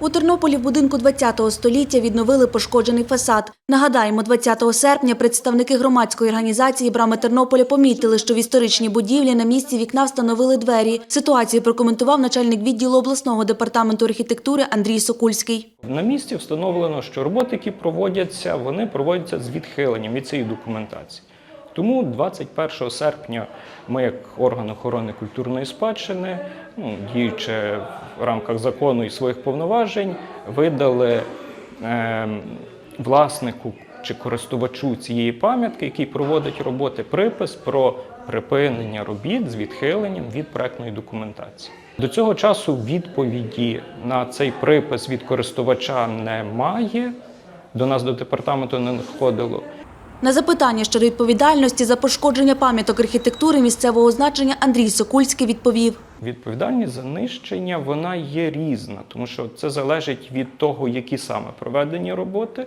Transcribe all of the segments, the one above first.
У Тернополі в будинку 20-го століття відновили пошкоджений фасад. Нагадаємо, 20 серпня представники громадської організації «Брами Тернополя» помітили, що в історичній будівлі на місці вікна встановили двері. Ситуацію прокоментував начальник відділу обласного департаменту архітектури Андрій Сокульський. На місці встановлено, що роботи, які проводяться, вони проводяться з відхиленням від цієї документації. Тому 21 серпня ми, як орган охорони культурної спадщини, ну, діючи в рамках закону і своїх повноважень, видали е, власнику чи користувачу цієї пам'ятки, який проводить роботи, припис про припинення робіт з відхиленням від проектної документації. До цього часу відповіді на цей припис від користувача немає. До нас до департаменту не надходило. На запитання щодо відповідальності за пошкодження пам'яток архітектури місцевого значення Андрій Сокульський відповів. Відповідальність за нищення вона є різна, тому що це залежить від того, які саме проведені роботи,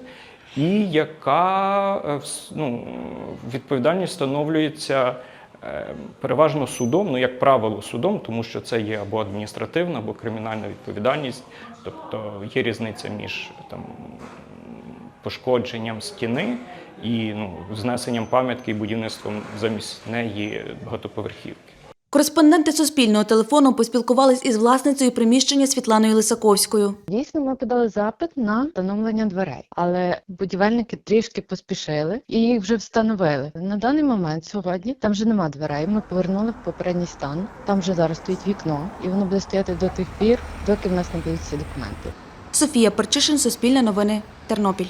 і яка е, ну, відповідальність встановлюється е, переважно судом, ну як правило, судом, тому що це є або адміністративна, або кримінальна відповідальність. Тобто є різниця між там пошкодженням стіни і ну, знесенням пам'ятки і будівництвом замість неї багатоповерхівки. Кореспонденти Суспільного телефону поспілкувались із власницею приміщення Світланою Лисаковською. Дійсно, ми подали запит на встановлення дверей, але будівельники трішки поспішили і їх вже встановили. На даний момент сьогодні там вже нема дверей. Ми повернули в попередній стан. Там вже зараз стоїть вікно, і воно буде стояти до тих пір, доки в нас не будуть ці документи. Софія Перчишин, Суспільне новини, Тернопіль.